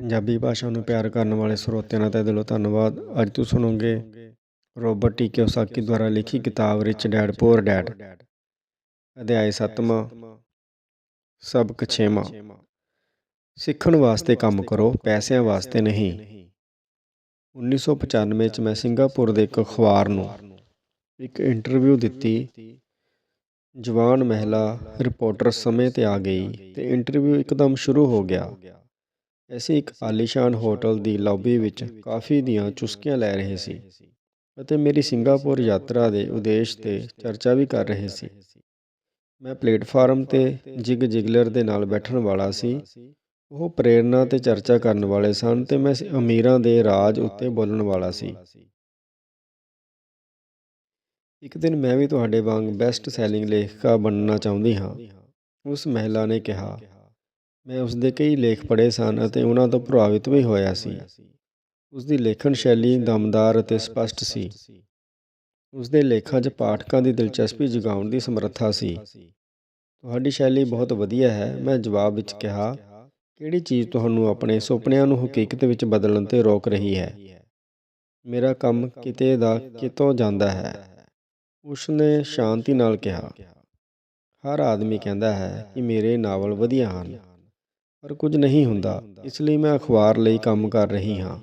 ਪੰਜਾਬੀ ਭਾਸ਼ਾ ਨੂੰ ਪਿਆਰ ਕਰਨ ਵਾਲੇ ਸਰੋਤਿਆਂ ਦਾ ਤਹਿ ਦਿਲੋਂ ਧੰਨਵਾਦ। ਅੱਜ ਤੁਸੀਂ ਸੁਣੋਗੇ ਰੋਬਰਟ ਟੀ ਕਿਓਸਾਕੀ ਦੁਆਰਾ ਲਿਖੀ ਕਿਤਾਬ ਰਿਚ ਡੈਡ ਪੂਅਰ ਡੈਡ ਅਧਿਆਇ 7ਵਾਂ ਸਬਕ 6ਵਾਂ ਸਿੱਖਣ ਵਾਸਤੇ ਕੰਮ ਕਰੋ, ਪੈਸਿਆਂ ਵਾਸਤੇ ਨਹੀਂ। 1995 ਚ ਮੈਂ ਸਿੰਗਾਪੁਰ ਦੇ ਇੱਕ ਅਖਬਾਰ ਨੂੰ ਇੱਕ ਇੰਟਰਵਿਊ ਦਿੱਤੀ। ਜਵਾਨ ਮਹਿਲਾ ਰਿਪੋਰਟਰ ਸਮੇਂ ਤੇ ਆ ਗਈ ਤੇ ਇੰਟਰਵਿਊ ਇੱਕਦਮ ਸ਼ੁਰੂ ਹੋ ਗਿਆ। ਅਸੀਂ ਇੱਕ ਆਲੀਸ਼ਾਨ ਹੋਟਲ ਦੀ ਲੌਬੀ ਵਿੱਚ ਕਾਫੀ ਦੀਆਂ ਚੁਸਕੀਆਂ ਲੈ ਰਹੇ ਸੀ ਅਤੇ ਮੇਰੀ ਸਿੰਗਾਪੁਰ ਯਾਤਰਾ ਦੇ ਉਦੇਸ਼ ਤੇ ਚਰਚਾ ਵੀ ਕਰ ਰਹੇ ਸੀ। ਮੈਂ ਪਲੇਟਫਾਰਮ ਤੇ ਜਿਗ ਜਿਗਲਰ ਦੇ ਨਾਲ ਬੈਠਣ ਵਾਲਾ ਸੀ। ਉਹ ਪ੍ਰੇਰਣਾ ਤੇ ਚਰਚਾ ਕਰਨ ਵਾਲੇ ਸਨ ਤੇ ਮੈਂ ਅਮੀਰਾਂ ਦੇ ਰਾਜ ਉੱਤੇ ਬੋਲਣ ਵਾਲਾ ਸੀ। ਇੱਕ ਦਿਨ ਮੈਂ ਵੀ ਤੁਹਾਡੇ ਵਾਂਗ ਬੈਸਟ ਸੈਲਿੰਗ ਲੇਖਕਾ ਬਣਨਾ ਚਾਹੁੰਦੀ ਹਾਂ, ਉਸ ਮਹਿਲਾ ਨੇ ਕਿਹਾ। ਮੈਂ ਉਸ ਦੇ ਕਈ ਲੇਖ ਪੜ੍ਹੇ ਸਨ ਅਤੇ ਉਹਨਾਂ ਤੋਂ ਪ੍ਰਭਾਵਿਤ ਵੀ ਹੋਇਆ ਸੀ। ਉਸ ਦੀ ਲੇਖਣ ਸ਼ੈਲੀ ਦਮਦਾਰ ਅਤੇ ਸਪਸ਼ਟ ਸੀ। ਉਸ ਦੇ ਲੇਖਾਂ 'ਚ ਪਾਠਕਾਂ ਦੀ ਦਿਲਚਸਪੀ ਜਗਾਉਣ ਦੀ ਸਮਰੱਥਾ ਸੀ। ਤੁਹਾਡੀ ਸ਼ੈਲੀ ਬਹੁਤ ਵਧੀਆ ਹੈ, ਮੈਂ ਜਵਾਬ ਵਿੱਚ ਕਿਹਾ, ਕਿਹੜੀ ਚੀਜ਼ ਤੁਹਾਨੂੰ ਆਪਣੇ ਸੁਪਨਿਆਂ ਨੂੰ ਹਕੀਕਤ ਵਿੱਚ ਬਦਲਣ ਤੇ ਰੋਕ ਰਹੀ ਹੈ? ਮੇਰਾ ਕੰਮ ਕਿਤੇ ਦਾ ਕਿਤੋਂ ਜਾਂਦਾ ਹੈ? ਉਸ ਨੇ ਸ਼ਾਂਤੀ ਨਾਲ ਕਿਹਾ, ਹਰ ਆਦਮੀ ਕਹਿੰਦਾ ਹੈ ਕਿ ਮੇਰੇ ਨਾਵਲ ਵਧੀਆ ਹਨ। ਪਰ ਕੁਝ ਨਹੀਂ ਹੁੰਦਾ। ਇਸ ਲਈ ਮੈਂ ਅਖਬਾਰ ਲਈ ਕੰਮ ਕਰ ਰਹੀ ਹਾਂ।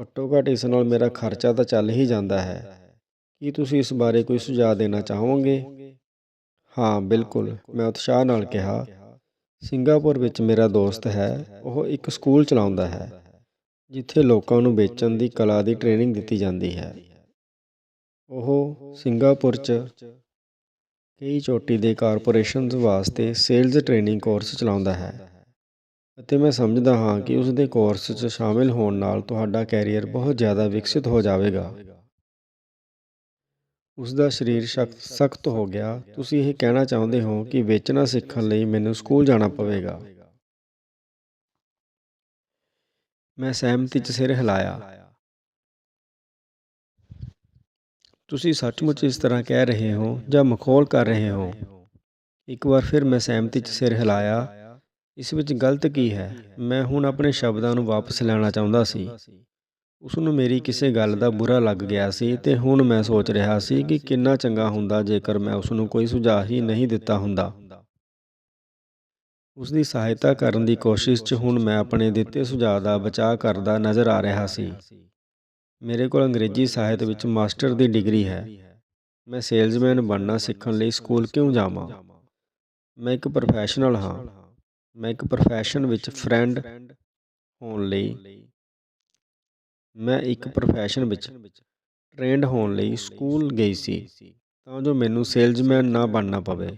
ਘੱਟੋ ਘੱਟ ਇਸ ਨਾਲ ਮੇਰਾ ਖਰਚਾ ਤਾਂ ਚੱਲ ਹੀ ਜਾਂਦਾ ਹੈ। ਕੀ ਤੁਸੀਂ ਇਸ ਬਾਰੇ ਕੋਈ ਸੁਝਾਅ ਦੇਣਾ ਚਾਹੋਗੇ? ਹਾਂ, ਬਿਲਕੁਲ। ਮੈਂ ਉਤਸ਼ਾਹ ਨਾਲ ਕਿਹਾ, ਸਿੰਗਾਪੁਰ ਵਿੱਚ ਮੇਰਾ ਦੋਸਤ ਹੈ। ਉਹ ਇੱਕ ਸਕੂਲ ਚਲਾਉਂਦਾ ਹੈ, ਜਿੱਥੇ ਲੋਕਾਂ ਨੂੰ ਵੇਚਣ ਦੀ ਕਲਾ ਦੀ ਟ੍ਰੇਨਿੰਗ ਦਿੱਤੀ ਜਾਂਦੀ ਹੈ। ਉਹ ਸਿੰਗਾਪੁਰ 'ਚ ਕਈ ਚੋਟੀ ਦੇ ਕਾਰਪੋਰੇਸ਼ਨਸ ਵਾਸਤੇ ਸੇਲਜ਼ ਟ੍ਰੇਨਿੰਗ ਕੋਰਸ ਚਲਾਉਂਦਾ ਹੈ। ਅਤੇ ਮੈਂ ਸਮਝਦਾ ਹਾਂ ਕਿ ਉਸ ਦੇ ਕੋਰਸ 'ਚ ਸ਼ਾਮਿਲ ਹੋਣ ਨਾਲ ਤੁਹਾਡਾ ਕੈਰੀਅਰ ਬਹੁਤ ਜ਼ਿਆਦਾ ਵਿਕਸਿਤ ਹੋ ਜਾਵੇਗਾ। ਉਸ ਦਾ ਸਰੀਰ ਸਖਤ ਹੋ ਗਿਆ। ਤੁਸੀਂ ਇਹ ਕਹਿਣਾ ਚਾਹੁੰਦੇ ਹੋ ਕਿ ਵੇਚਣਾ ਸਿੱਖਣ ਲਈ ਮੈਨੂੰ ਸਕੂਲ ਜਾਣਾ ਪਵੇਗਾ। ਮੈਂ ਸਹਿਮਤੀ 'ਚ ਸਿਰ ਹਿਲਾਇਆ। ਤੁਸੀਂ ਸੱਚਮੁੱਚ ਇਸ ਤਰ੍ਹਾਂ ਕਹਿ ਰਹੇ ਹੋ ਜਾਂ ਮਖੌਲ ਕਰ ਰਹੇ ਹੋ? ਇੱਕ ਵਾਰ ਫਿਰ ਮੈਂ ਸਹਿਮਤੀ 'ਚ ਸਿਰ ਹਿਲਾਇਆ। ਇਸ ਵਿੱਚ ਗਲਤ ਕੀ ਹੈ? ਮੈਂ ਹੁਣ ਆਪਣੇ ਸ਼ਬਦਾਂ ਨੂੰ ਵਾਪਸ ਲੈਣਾ ਚਾਹੁੰਦਾ ਸੀ। ਉਸ ਨੂੰ ਮੇਰੀ ਕਿਸੇ ਗੱਲ ਦਾ ਬੁਰਾ ਲੱਗ ਗਿਆ ਸੀ ਤੇ ਹੁਣ ਮੈਂ ਸੋਚ ਰਿਹਾ ਸੀ ਕਿ ਕਿੰਨਾ ਚੰਗਾ ਹੁੰਦਾ ਜੇਕਰ ਮੈਂ ਉਸ ਨੂੰ ਕੋਈ ਸੁਝਾਅ ਹੀ ਨਹੀਂ ਦਿੱਤਾ ਹੁੰਦਾ। ਉਸ ਦੀ ਸਹਾਇਤਾ ਕਰਨ ਦੀ ਕੋਸ਼ਿਸ਼ 'ਚ ਹੁਣ ਮੈਂ ਆਪਣੇ ਦਿੱਤੇ ਸੁਝਾਅ ਦਾ ਬਚਾਅ ਕਰਦਾ ਨਜ਼ਰ ਆ ਰਿਹਾ ਸੀ। ਮੇਰੇ ਕੋਲ ਅੰਗਰੇਜ਼ੀ ਸਾਹਿਤ ਵਿੱਚ ਮਾਸਟਰ ਦੀ ਡਿਗਰੀ ਹੈ। ਮੈਂ ਸੇਲਜ਼ਮੈਨ ਬਣਨਾ ਸਿੱਖਣ ਲਈ ਸਕੂਲ ਕਿਉਂ ਜਾਵਾਂ? ਮੈਂ ਇੱਕ ਪ੍ਰੋਫੈਸ਼ਨਲ ਹਾਂ। ਮੈਂ ਇੱਕ ਪ੍ਰੋਫੈਸ਼ਨ ਵਿੱਚ ਫਰੈਂਡ ਹੋਣ ਲਈ ਮੈਂ ਇੱਕ ਪ੍ਰੋਫੈਸ਼ਨ ਵਿੱਚ ਟ੍ਰੇਨਡ ਹੋਣ ਲਈ ਸਕੂਲ ਗਈ ਸੀ ਤਾਂ ਜੋ ਮੈਨੂੰ ਸੇਲਜ਼ਮੈਨ ਨਾ ਬਣਨਾ ਪਵੇ।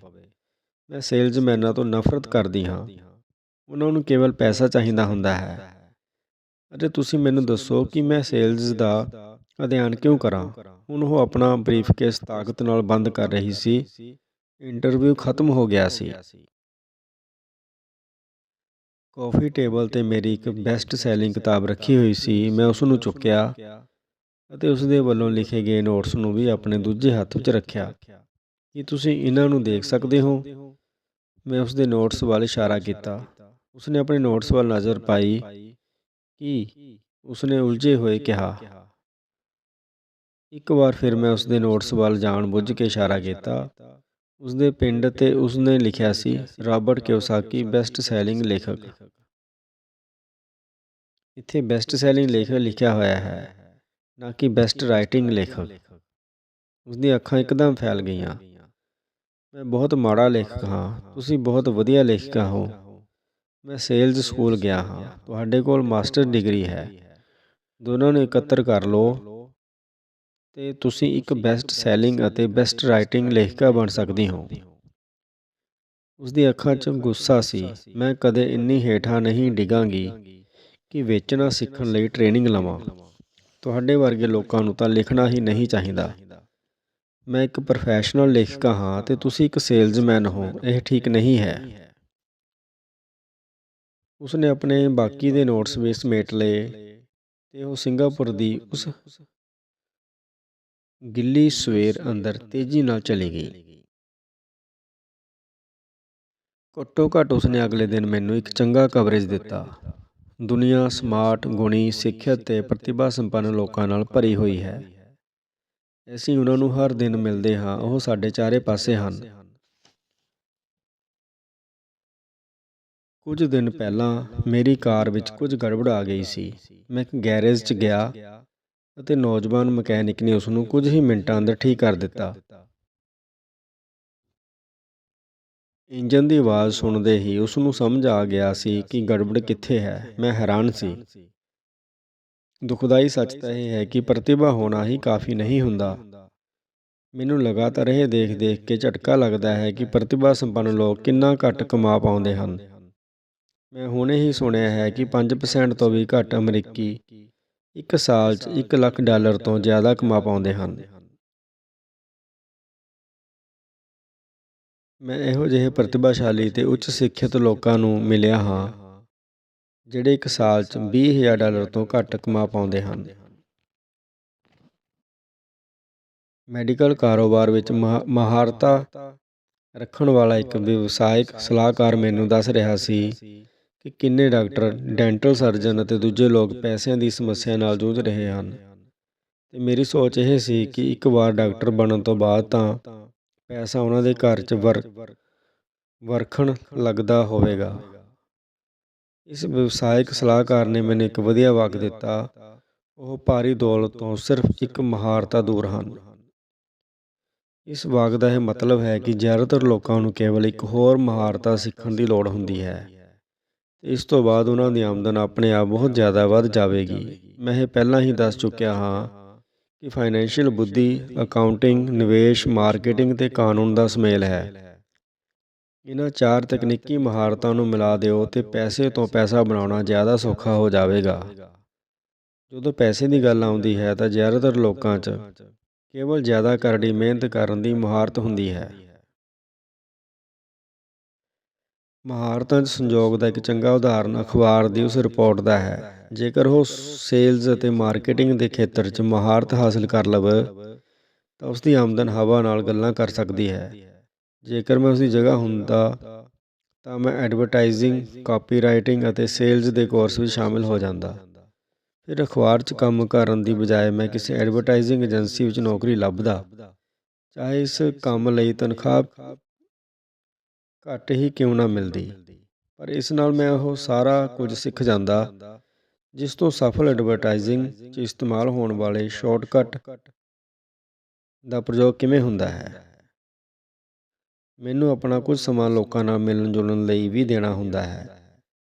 ਮੈਂ ਸੇਲਜ਼ਮੈਨਾਂ ਤੋਂ ਨਫ਼ਰਤ ਕਰਦੀ ਹਾਂ। ਉਹਨਾਂ ਨੂੰ ਕੇਵਲ ਪੈਸਾ ਚਾਹੀਦਾ ਹੁੰਦਾ ਹੈ। ਅਤੇ ਤੁਸੀਂ ਮੈਨੂੰ ਦੱਸੋ ਕਿ ਮੈਂ ਸੇਲਜ਼ ਦਾ ਅਧਿਐਨ ਕਿਉਂ ਕਰਾਂ? ਹੁਣ ਉਹ ਆਪਣਾ ਬਰੀਫਕੇਸ ਤਾਕਤ ਨਾਲ ਬੰਦ ਕਰ ਰਹੀ ਸੀ। ਇੰਟਰਵਿਊ ਖਤਮ ਹੋ ਗਿਆ ਸੀ। ਕੌਫੀ ਟੇਬਲ ਤੇ ਮੇਰੀ ਇੱਕ ਬੈਸਟ ਸੈਲਿੰਗ ਕਿਤਾਬ ਰੱਖੀ ਹੋਈ ਸੀ, ਮੈਂ ਉਸ ਨੂੰ ਚੁੱਕਿਆ ਅਤੇ ਉਸ ਦੇ ਵੱਲੋਂ ਲਿਖੇ ਗਏ ਨੋਟਸ ਨੂੰ ਵੀ ਆਪਣੇ ਦੂਜੇ ਹੱਥ ਵਿੱਚ ਰੱਖਿਆ। ਕੀ ਤੁਸੀਂ ਇਹਨਾਂ ਨੂੰ ਦੇਖ ਸਕਦੇ ਹੋ? ਮੈਂ ਉਸ ਦੇ ਨੋਟਸ ਵੱਲ ਇਸ਼ਾਰਾ ਕੀਤਾ। ਉਸਨੇ ਆਪਣੇ ਨੋਟਸ ਵੱਲ ਨਜ਼ਰ ਪਾਈ ਕੀ ਉਸਨੇ ਉਲਝੇ ਹੋਏ ਕਿਹਾ। ਇੱਕ ਵਾਰ ਫਿਰ ਮੈਂ ਉਸ ਦੇ ਨੋਟਸ ਵੱਲ ਜਾਣ ਬੁੱਝ ਕੇ ਇਸ਼ਾਰਾ ਕੀਤਾ। ਉਸ ਦੇ ਪਿੰਡ ਤੇ ਉਸਨੇ ਲਿਖਿਆ ਸੀ ਰਾਬਰਟ ਕਿਓਸਾਕੀ ਬੈਸਟ ਸੈਲਿੰਗ ਲੇਖਕ ਇੱਥੇ ਬੈਸਟ ਸੈਲਿੰਗ ਲੇਖਕ ਲਿਖਿਆ ਹੋਇਆ ਹੈ ਨਾ ਕਿ ਬੈਸਟ ਰਾਈਟਿੰਗ ਲੇਖਕ ਉਸ ਦੀਆਂ ਅੱਖਾਂ ਇੱਕਦਮ ਫੈਲ ਗਈਆਂ ਮੈਂ ਬਹੁਤ ਮਾੜਾ ਲੇਖਕ ਹਾਂ ਤੁਸੀਂ ਬਹੁਤ ਵਧੀਆ ਲੇਖਕ ਹੋ ਮੈਂ ਸੇਲਜ਼ ਸਕੂਲ ਗਿਆ ਹਾਂ ਤੁਹਾਡੇ ਕੋਲ ਮਾਸਟਰ ਡਿਗਰੀ ਹੈ ਦੋਨਾਂ ਨੂੰ ਇਕੱਤਰ ਕਰ ਲਓ ਤੇ ਤੁਸੀਂ ਇੱਕ ਬੈਸਟ ਸੈਲਿੰਗ ਅਤੇ ਬੈਸਟ ਰਾਈਟਿੰਗ ਲੇਖਕਾ ਬਣ ਸਕਦੀ ਹੋ। ਉਸ ਦੀ ਅੱਖਾਂ 'ਚ ਗੁੱਸਾ ਸੀ। ਮੈਂ ਕਦੇ ਇੰਨੀ ਹੇਠਾਂ ਨਹੀਂ ਡਿਗਾਂਗੀ ਕਿ ਵੇਚਣਾ ਸਿੱਖਣ ਲਈ ਟ੍ਰੇਨਿੰਗ ਲਵਾਂ। ਤੁਹਾਡੇ ਵਰਗੇ ਲੋਕਾਂ ਨੂੰ ਤਾਂ ਲਿਖਣਾ ਹੀ ਨਹੀਂ ਚਾਹੀਦਾ। ਮੈਂ ਇੱਕ ਪ੍ਰੋਫੈਸ਼ਨਲ ਲੇਖਕਾ ਹਾਂ ਤੇ ਤੁਸੀਂ ਇੱਕ ਸੇਲਜ਼ਮੈਨ ਹੋ। ਇਹ ਠੀਕ ਨਹੀਂ ਹੈ। ਉਸਨੇ ਆਪਣੇ ਬਾਕੀ ਦੇ ਨੋਟਸ ਵੀ ਸਮੇਟ ਲਏ ਤੇ ਉਹ ਸਿੰਗਾਪੁਰ ਦੀ ਉਸ ਗਿੱਲੀ ਸਵੇਰ ਅੰਦਰ ਤੇਜ਼ੀ ਨਾਲ ਚਲੀ ਗਈ। ਘੱਟੋ ਘੱਟ ਉਸਨੇ ਅਗਲੇ ਦਿਨ ਮੈਨੂੰ ਇੱਕ ਚੰਗਾ ਕਵਰੇਜ ਦਿੱਤਾ। ਦੁਨੀਆ ਸਮਾਰਟ, ਗੁਣੀ, ਸਿੱਖਿਅਤ ਤੇ ਪ੍ਰਤਿਭਾ ਸੰਪੰਨ ਲੋਕਾਂ ਨਾਲ ਭਰੀ ਹੋਈ ਹੈ। ਅਸੀਂ ਉਹਨਾਂ ਨੂੰ ਹਰ ਦਿਨ ਮਿਲਦੇ ਹਾਂ, ਉਹ ਸਾਡੇ ਚਾਰੇ ਪਾਸੇ ਹਨ। ਕੁਝ ਦਿਨ ਪਹਿਲਾਂ ਮੇਰੀ ਕਾਰ ਵਿੱਚ ਕੁਝ ਗੜਬੜ ਆ ਗਈ ਸੀ। ਮੈਂ ਇੱਕ ਗੈਰੇਜ 'ਚ ਗਿਆ। ਅਤੇ ਨੌਜਵਾਨ ਮਕੈਨਿਕ ਨੇ ਉਸ ਨੂੰ ਕੁਝ ਹੀ ਮਿੰਟਾਂ ਅੰਦਰ ਠੀਕ ਕਰ ਦਿੱਤਾ। ਇੰਜਨ ਦੀ ਆਵਾਜ਼ ਸੁਣਦੇ ਹੀ ਉਸ ਨੂੰ ਸਮਝ ਆ ਗਿਆ ਸੀ ਕਿ ਗੜਬੜ ਕਿੱਥੇ ਹੈ। ਮੈਂ ਹੈਰਾਨ ਸੀ। ਦੁਖਦਾਈ ਸੱਚ ਤਾਂ ਇਹ ਹੈ ਕਿ ਪ੍ਰਤਿਭਾ ਹੋਣਾ ਹੀ ਕਾਫੀ ਨਹੀਂ ਹੁੰਦਾ। ਮੈਨੂੰ ਲਗਾਤਾਰ ਇਹ ਦੇਖ-ਦੇਖ ਕੇ ਝਟਕਾ ਲੱਗਦਾ ਹੈ ਕਿ ਪ੍ਰਤਿਭਾ ਸੰਪੰਨ ਲੋਕ ਕਿੰਨਾ ਘੱਟ ਕਮਾ ਪਾਉਂਦੇ ਹਨ। ਮੈਂ ਹੁਣੇ ਹੀ ਸੁਣਿਆ ਹੈ ਕਿ 5% ਤੋਂ ਵੀ ਘੱਟ ਅਮਰੀਕੀ ਇੱਕ ਸਾਲ 'ਚ 1 ਲੱਖ ਡਾਲਰ ਤੋਂ ਜ਼ਿਆਦਾ ਕਮਾ ਪਾਉਂਦੇ ਹਨ। ਮੈਂ ਇਹੋ ਜਿਹੇ ਪ੍ਰਤਿਭਾਸ਼ਾਲੀ ਤੇ ਉੱਚ ਸਿੱਖਿਅਤ ਲੋਕਾਂ ਨੂੰ ਮਿਲਿਆ ਹਾਂ, ਜਿਹੜੇ ਇੱਕ ਸਾਲ 'ਚ 20000 ਡਾਲਰ ਤੋਂ ਘੱਟ ਕਮਾ ਪਾਉਂਦੇ ਹਨ। ਮੈਡੀਕਲ ਕਾਰੋਬਾਰ ਵਿੱਚ ਮਹਾਰਤਾ ਰੱਖਣ ਵਾਲਾ ਇੱਕ ਵਿਵਸਾਇਕ ਸਲਾਹਕਾਰ ਮੈਨੂੰ ਦੱਸ ਰਿਹਾ ਸੀ ਕਿ ਕਿੰਨੇ ਡਾਕਟਰ, ਡੈਂਟਲ ਸਰਜਨ ਅਤੇ ਦੂਜੇ ਲੋਕ ਪੈਸਿਆਂ ਦੀ ਸਮੱਸਿਆ ਨਾਲ ਜੂਝ ਰਹੇ ਹਨ। ਤੇ ਮੇਰੀ ਸੋਚ ਇਹ ਸੀ ਕਿ ਇੱਕ ਵਾਰ ਡਾਕਟਰ ਬਣਨ ਤੋਂ ਬਾਅਦ ਤਾਂ ਪੈਸਾ ਉਹਨਾਂ ਦੇ ਘਰ 'ਚ ਵਰ, ਵਰਖਣ ਲੱਗਦਾ ਹੋਵੇਗਾ। ਇਸ ਵਿਵਸਾਇਕ ਸਲਾਹਕਾਰ ਨੇ ਮੈਨੂੰ ਇੱਕ ਵਧੀਆ ਵਾਕ ਦਿੱਤਾ। ਉਹ ਭਾਰੀ ਦੌਲਤ ਤੋਂ ਸਿਰਫ ਇੱਕ ਮਹਾਰਤਾ ਦੂਰ ਹਨ। ਇਸ ਵਾਕ ਦਾ ਇਹ ਮਤਲਬ ਹੈ ਕਿ ਜ਼ਿਆਦਾਤਰ ਲੋਕਾਂ ਨੂੰ ਕੇਵਲ ਇੱਕ ਹੋਰ ਮਹਾਰਤਾ ਸਿੱਖਣ ਦੀ ਲੋੜ ਹੁੰਦੀ ਹੈ। ਇਸ ਤੋਂ ਬਾਅਦ ਉਹਨਾਂ ਦੀ ਆਮਦਨ ਆਪਣੇ ਆਪ ਬਹੁਤ ਜ਼ਿਆਦਾ ਵੱਧ ਜਾਵੇਗੀ। ਮੈਂ ਇਹ ਪਹਿਲਾਂ ਹੀ ਦੱਸ ਚੁੱਕਿਆ ਹਾਂ ਕਿ ਫਾਈਨੈਂਸ਼ੀਅਲ ਬੁੱਧੀ ਅਕਾਊਂਟਿੰਗ ਨਿਵੇਸ਼ ਮਾਰਕੀਟਿੰਗ ਤੇ ਕਾਨੂੰਨ ਦਾ ਸਮੇਲ ਹੈ। ਇਹਨਾਂ ਚਾਰ ਤਕਨੀਕੀ ਮਹਾਰਤਾਂ ਨੂੰ ਮਿਲਾ ਦਿਓ ਤੇ ਪੈਸੇ ਤੋਂ ਪੈਸਾ ਬਣਾਉਣਾ ਜ਼ਿਆਦਾ ਸੌਖਾ ਹੋ ਜਾਵੇਗਾ। ਜਦੋਂ ਪੈਸੇ ਦੀ ਗੱਲ ਆਉਂਦੀ ਹੈ ਤਾਂ ਜ਼ਿਆਦਾਤਰ ਲੋਕਾਂ 'ਚ ਕੇਵਲ ਜ਼ਿਆਦਾ ਕਰੜੀ ਮਿਹਨਤ ਕਰਨ ਦੀ ਮਹਾਰਤ ਹੁੰਦੀ ਹੈ। ਮਹਾਰਤਾਂ 'ਚ ਸੰਯੋਗ ਦਾ ਇੱਕ ਚੰਗਾ ਉਦਾਹਰਨ ਅਖਬਾਰ ਦੀ ਉਸ ਰਿਪੋਰਟ ਦਾ ਹੈ। ਜੇਕਰ ਉਹ ਸੇਲਜ਼ ਅਤੇ ਮਾਰਕੀਟਿੰਗ ਦੇ ਖੇਤਰ 'ਚ ਮਹਾਰਤ ਹਾਸਲ ਕਰ ਲਵੇ, ਤਾਂ ਉਸ ਦੀ ਆਮਦਨ ਹਵਾ ਨਾਲ ਗੱਲਾਂ ਕਰ ਸਕਦੀ ਹੈ। ਜੇਕਰ ਮੈਂ ਉਸ ਦੀ ਜਗ੍ਹਾ ਹੁੰਦਾ, ਤਾਂ ਮੈਂ ਐਡਵਰਟਾਈਜ਼ਿੰਗ, ਕਾਪੀਰਾਈਟਿੰਗ ਅਤੇ ਸੇਲਜ਼ ਦੇ ਕੋਰਸ ਵਿੱਚ ਸ਼ਾਮਿਲ ਹੋ ਜਾਂਦਾ। ਫਿਰ ਅਖਬਾਰ 'ਚ ਕੰਮ ਕਰਨ ਦੀ ਬਜਾਏ ਮੈਂ ਕਿਸੇ ਐਡਵਰਟਾਈਜ਼ਿੰਗ ਏਜੰਸੀ ਵਿੱਚ ਨੌਕਰੀ ਲੱਭਦਾ, ਚਾਹੇ ਇਸ ਕੰਮ ਲਈ ਤਨਖਾਹ ਘੱਟ ਹੀ ਕਿਉਂ ਨਾ ਮਿਲਦੀ। ਪਰ ਇਸ ਨਾਲ ਮੈਂ ਉਹ ਸਾਰਾ ਕੁਝ ਸਿੱਖ ਜਾਂਦਾ, ਜਿਸ ਤੋਂ ਸਫਲ ਐਡਵਰਟਾਈਜ਼ਿੰਗ 'ਚ ਇਸਤੇਮਾਲ ਹੋਣ ਵਾਲੇ ਸ਼ਾਰਟਕਟ ਦਾ ਪ੍ਰਯੋਗ ਕਿਵੇਂ ਹੁੰਦਾ ਹੈ। ਮੈਨੂੰ ਆਪਣਾ ਕੁਝ ਸਮਾਂ ਲੋਕਾਂ ਨਾਲ ਮਿਲਣ ਜੁਲਣ ਲਈ ਵੀ ਦੇਣਾ ਹੁੰਦਾ ਹੈ,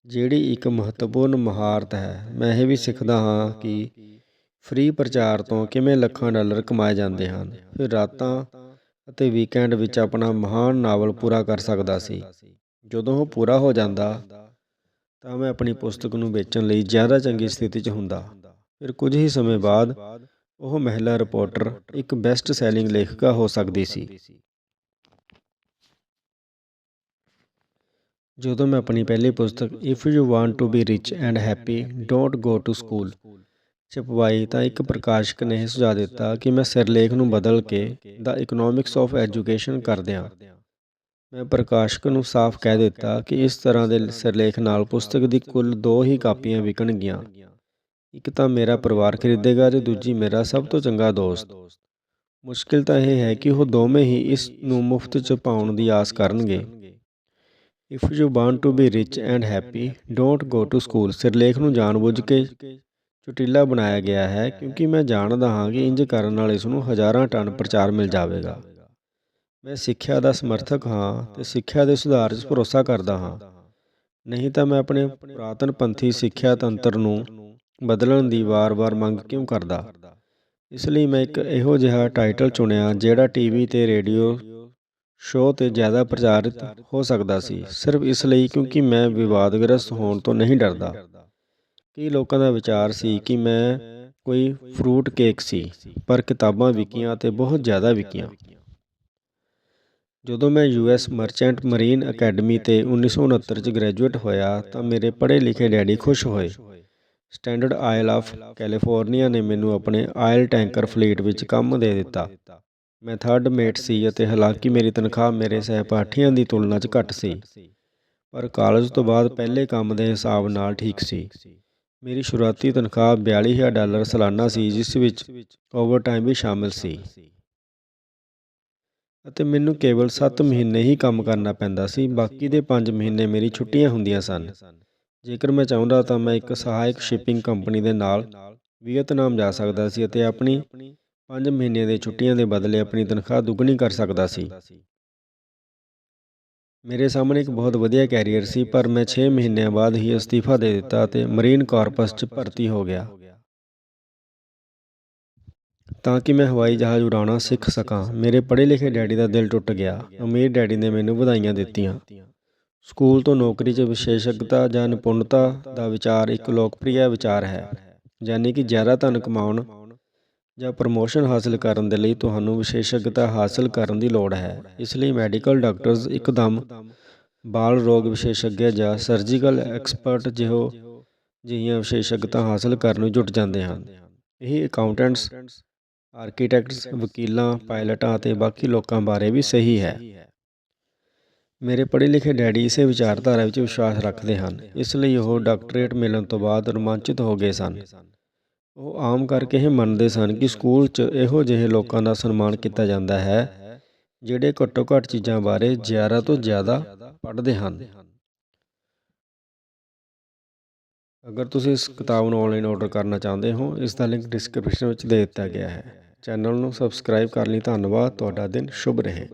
ਜਿਹੜੀ ਇੱਕ ਮਹੱਤਵਪੂਰਨ ਮਹਾਰਤ ਹੈ। ਮੈਂ ਇਹ ਵੀ ਸਿੱਖਦਾ ਹਾਂ ਕਿ ਫ੍ਰੀ ਪ੍ਰਚਾਰ ਤੋਂ ਕਿਵੇਂ ਲੱਖਾਂ ਡਾਲਰ ਕਮਾਏ ਜਾਂਦੇ ਹਨ। ਫਿਰ ਰਾਤਾਂ ਅਤੇ ਵੀਕਐਂਡ ਵਿੱਚ ਆਪਣਾ ਮਹਾਨ ਨਾਵਲ ਪੂਰਾ ਕਰ ਸਕਦਾ ਸੀ। ਜਦੋਂ ਉਹ ਪੂਰਾ ਹੋ ਜਾਂਦਾ, ਤਾਂ ਮੈਂ ਆਪਣੀ ਪੁਸਤਕ ਨੂੰ ਵੇਚਣ ਲਈ ਜ਼ਿਆਦਾ ਚੰਗੀ ਸਥਿਤੀ 'ਚ ਹੁੰਦਾ। ਫਿਰ ਕੁਝ ਹੀ ਸਮੇਂ ਬਾਅਦ ਉਹ ਮਹਿਲਾ ਰਿਪੋਰਟਰ, ਇੱਕ ਬੈਸਟ ਸੈਲਿੰਗ ਲੇਖਿਕਾ ਹੋ ਸਕਦੀ ਸੀ। ਜਦੋਂ ਮੈਂ ਆਪਣੀ ਪਹਿਲੀ ਪੁਸਤਕ if you want to be rich and happy don't go to school ਛਪਵਾਈ ਤਾਂ ਇੱਕ ਪ੍ਰਕਾਸ਼ਕ ਨੇ ਸੁਝਾਅ ਦਿੱਤਾ ਕਿ ਮੈਂ ਸਿਰਲੇਖ ਨੂੰ ਬਦਲ ਕੇ ਦਾ ਇਕਨੋਮਿਕਸ ਆਫ ਐਜੂਕੇਸ਼ਨ ਕਰ ਦਿਆਂ। ਮੈਂ ਪ੍ਰਕਾਸ਼ਕ ਨੂੰ ਸਾਫ਼ ਕਹਿ ਦਿੱਤਾ ਕਿ ਇਸ ਤਰ੍ਹਾਂ ਦੇ ਸਿਰਲੇਖ ਨਾਲ ਪੁਸਤਕ ਦੀ ਕੁੱਲ ਦੋ ਹੀ ਕਾਪੀਆਂ ਵਿਕਣਗੀਆਂ। ਇੱਕ ਤਾਂ ਮੇਰਾ ਪਰਿਵਾਰ ਖਰੀਦੇਗਾ ਤੇ ਦੂਜੀ ਮੇਰਾ ਸਭ ਤੋਂ ਚੰਗਾ ਦੋਸਤ। ਮੁਸ਼ਕਿਲ ਤਾਂ ਇਹ ਹੈ ਕਿ ਉਹ ਦੋਵੇਂ ਹੀ ਇਸ ਨੂੰ ਮੁਫਤ ਚ ਪਾਉਣ ਦੀ ਆਸ ਕਰਨਗੇ। If you want to be rich and happy don't go to school ਸਿਰਲੇਖ ਨੂੰ ਜਾਣਬੁੱਝ ਕੇ ਚੁਟੀਲਾ ਬਣਾਇਆ ਗਿਆ ਹੈ ਕਿਉਂਕਿ ਮੈਂ ਜਾਣਦਾ ਹਾਂ ਕਿ ਇੰਜ ਕਰਨ ਨਾਲ ਇਸ ਨੂੰ ਹਜ਼ਾਰਾਂ ਟਨ ਪ੍ਰਚਾਰ ਮਿਲ ਜਾਵੇਗਾ। ਮੈਂ ਸਿੱਖਿਆ ਦਾ ਸਮਰਥਕ ਹਾਂ ਤੇ ਸਿੱਖਿਆ ਦੇ ਸੁਧਾਰ 'ਚ ਭਰੋਸਾ ਕਰਦਾ ਹਾਂ। ਨਹੀਂ ਤਾਂ ਮੈਂ ਆਪਣੇ ਪੁਰਾਤਨ ਪੰਥੀ ਸਿੱਖਿਆ ਤੰਤਰ ਨੂੰ ਬਦਲਣ ਦੀ ਵਾਰ-ਵਾਰ ਮੰਗ ਕਿਉਂ ਕਰਦਾ? ਇਸ ਲਈ ਮੈਂ ਇੱਕ ਇਹੋ ਜਿਹਾ ਟਾਈਟਲ ਚੁਣਿਆ ਜਿਹੜਾ ਟੀਵੀ ਤੇ ਰੇਡੀਓ ਸ਼ੋਅ ਤੇ ਜ਼ਿਆਦਾ ਪ੍ਰਚਾਰਿਤ ਹੋ ਸਕਦਾ ਸੀ। ਸਿਰਫ ਇਸ ਲਈ ਕਿਉਂਕਿ ਮੈਂ ਵਿਵਾਦਗ੍ਰਸਤ ਹੋਣ ਤੋਂ ਨਹੀਂ ਡਰਦਾ। ਕਈ ਲੋਕਾਂ ਦਾ ਵਿਚਾਰ ਸੀ ਕਿ ਮੈਂ ਕੋਈ ਫਰੂਟ ਕੇਕ ਸੀ, ਪਰ ਕਿਤਾਬਾਂ ਵਿਕੀਆਂ ਤੇ ਬਹੁਤ ਜ਼ਿਆਦਾ ਵਿਕੀਆਂ। ਜਦੋਂ ਮੈਂ ਯੂਐਸ ਮਰਚੈਂਟ ਮਰੀਨ ਅਕੈਡਮੀ ਤੇ 1969 ਚ ਗ੍ਰੈਜੂਏਟ ਹੋਇਆ ਤਾਂ ਮੇਰੇ ਪੜ੍ਹੇ ਲਿਖੇ ਡੈਡੀ ਖੁਸ਼ ਹੋਏ। ਸਟੈਂਡਰਡ ਆਇਲ ਆਫ ਕੈਲੀਫੋਰਨੀਆ ਨੇ ਮੈਨੂੰ ਆਪਣੇ ਆਇਲ ਟੈਂਕਰ ਫਲੀਟ ਵਿੱਚ ਕੰਮ ਦੇ ਦਿੱਤਾ। ਮੈਂ ਥਰਡ ਮੇਟ ਸੀ ਅਤੇ ਹਾਲਾਂਕਿ ਮੇਰੀ ਤਨਖਾਹ ਮੇਰੇ ਸਹਿਪਾਠੀਆਂ ਦੀ ਤੁਲਨਾ 'ਚ ਘੱਟ ਸੀ, ਪਰ ਕਾਲਜ ਤੋਂ ਬਾਅਦ ਪਹਿਲੇ ਕੰਮ ਦੇ ਹਿਸਾਬ ਨਾਲ ਠੀਕ ਸੀ। ਮੇਰੀ ਸ਼ੁਰੂਆਤੀ ਤਨਖਾਹ 42000 ਡਾਲਰ ਸਾਲਾਨਾ ਸੀ, ਜਿਸ ਵਿੱਚ ਓਵਰਟਾਈਮ ਵੀ ਸ਼ਾਮਿਲ ਸੀ। ਅਤੇ ਮੈਨੂੰ ਕੇਵਲ 7 ਮਹੀਨੇ ਹੀ ਕੰਮ ਕਰਨਾ ਪੈਂਦਾ ਸੀ, ਬਾਕੀ ਦੇ 5 ਮਹੀਨੇ ਮੇਰੀ ਛੁੱਟੀਆਂ ਹੁੰਦੀਆਂ ਸਨ। ਜੇਕਰ ਮੈਂ ਚਾਹੁੰਦਾ ਤਾਂ ਮੈਂ ਇੱਕ ਸਹਾਇਕ ਸ਼ਿਪਿੰਗ ਕੰਪਨੀ ਦੇ ਨਾਲ ਵੀਅਤਨਾਮ ਜਾ ਸਕਦਾ ਸੀ ਅਤੇ ਆਪਣੀ 5 ਮਹੀਨੇ ਦੇ ਛੁੱਟੀਆਂ ਦੇ ਬਦਲੇ ਆਪਣੀ ਤਨਖਾਹ ਦੁੱਗਣੀ ਕਰ ਸਕਦਾ ਸੀ। ਮੇਰੇ ਸਾਹਮਣੇ ਇੱਕ ਬਹੁਤ ਵਧੀਆ ਕੈਰੀਅਰ ਸੀ, ਪਰ ਮੈਂ 6 ਮਹੀਨਿਆਂ ਬਾਅਦ ਹੀ ਅਸਤੀਫਾ ਦੇ ਦਿੱਤਾ ਅਤੇ ਮਰੀਨ ਕਾਰਪਸ 'ਚ ਭਰਤੀ ਹੋ ਗਿਆ। ਤਾਂ ਕਿ ਮੈਂ ਹਵਾਈ ਜਹਾਜ਼ ਉਡਾਉਣਾ ਸਿੱਖ ਸਕਾਂ, ਮੇਰੇ ਪੜ੍ਹੇ ਲਿਖੇ ਡੈਡੀ ਦਾ ਦਿਲ ਟੁੱਟ ਗਿਆ। ਅਮੀਰ ਡੈਡੀ ਨੇ ਮੈਨੂੰ ਵਧਾਈਆਂ ਦਿੱਤੀਆਂ। ਸਕੂਲ ਤੋਂ ਨੌਕਰੀ 'ਚ ਵਿਸ਼ੇਸ਼ਗਤਾ ਜਾਂ ਨਿਪੁੰਨਤਾ ਦਾ ਵਿਚਾਰ ਇੱਕ ਲੋਕਪ੍ਰਿਯ ਵਿਚਾਰ ਹੈ, ਯਾਨੀ ਕਿ ਜ਼ਿਆਦਾ ਧਨ ਕਮਾਉਣ ਜਾਂ ਪ੍ਰਮੋਸ਼ਨ ਹਾਸਲ ਕਰਨ ਦੇ ਲਈ ਤੁਹਾਨੂੰ ਵਿਸ਼ੇਸ਼ਗਤਾ ਹਾਸਲ ਕਰਨ ਦੀ ਲੋੜ ਹੈ। ਇਸ ਲਈ ਮੈਡੀਕਲ ਡਾਕਟਰਜ਼ ਇੱਕਦਮ ਬਾਲ ਰੋਗ ਵਿਸ਼ੇਸ਼ੱਗ ਜਾਂ ਸਰਜੀਕਲ ਐਕਸਪਰਟ ਜਿਹੋ ਜਿਹੀਆਂ ਵਿਸ਼ੇਸ਼ਗਤਾ ਹਾਸਲ ਕਰਨ ਨੂੰ ਜੁਟ ਜਾਂਦੇ ਹਨ। ਇਹ ਅਕਾਊਂਟੈਂਟਸ, ਆਰਕੀਟੈਕਟਸ, ਵਕੀਲਾਂ, ਪਾਇਲਟਾਂ ਅਤੇ ਬਾਕੀ ਲੋਕਾਂ ਬਾਰੇ ਵੀ ਸਹੀ ਹੈ। ਮੇਰੇ ਪੜ੍ਹੇ ਲਿਖੇ ਡੈਡੀ ਇਸੇ ਵਿਚਾਰਧਾਰਾ ਵਿੱਚ ਵਿਸ਼ਵਾਸ ਰੱਖਦੇ ਹਨ। ਇਸ ਲਈ ਉਹ ਡਾਕਟਰੇਟ ਮਿਲਣ ਤੋਂ ਬਾਅਦ ਰੋਮਾਂਚਿਤ ਹੋ ਗਏ ਸਨ। ਉਹ ਆਮ ਕਰਕੇ ਇਹ ਮੰਨਦੇ ਸਨ ਕਿ ਸਕੂਲ 'ਚ ਇਹੋ ਜਿਹੇ ਲੋਕਾਂ ਦਾ ਸਨਮਾਨ ਕੀਤਾ ਜਾਂਦਾ ਹੈ, ਜਿਹੜੇ ਘੱਟੋ ਘੱਟ ਚੀਜ਼ਾਂ ਬਾਰੇ ਜ਼ਿਆਦਾ ਤੋਂ ਜ਼ਿਆਦਾ ਪੜ੍ਹਦੇ ਹਨ। ਅਗਰ ਤੁਸੀਂ ਇਸ ਕਿਤਾਬ ਨੂੰ ਆਨਲਾਈਨ ਆਰਡਰ ਕਰਨਾ ਚਾਹੁੰਦੇ ਹੋ, ਇਸ ਦਾ ਲਿੰਕ ਡਿਸਕ੍ਰਿਪਸ਼ਨ ਵਿੱਚ ਦੇ ਦਿੱਤਾ ਗਿਆ ਹੈ। ਚੈਨਲ ਨੂੰ ਸਬਸਕ੍ਰਾਈਬ ਕਰਨ ਲਈ। ਧੰਨਵਾਦ। ਤੁਹਾਡਾ ਦਿਨ ਸ਼ੁਭ ਰਹੇ।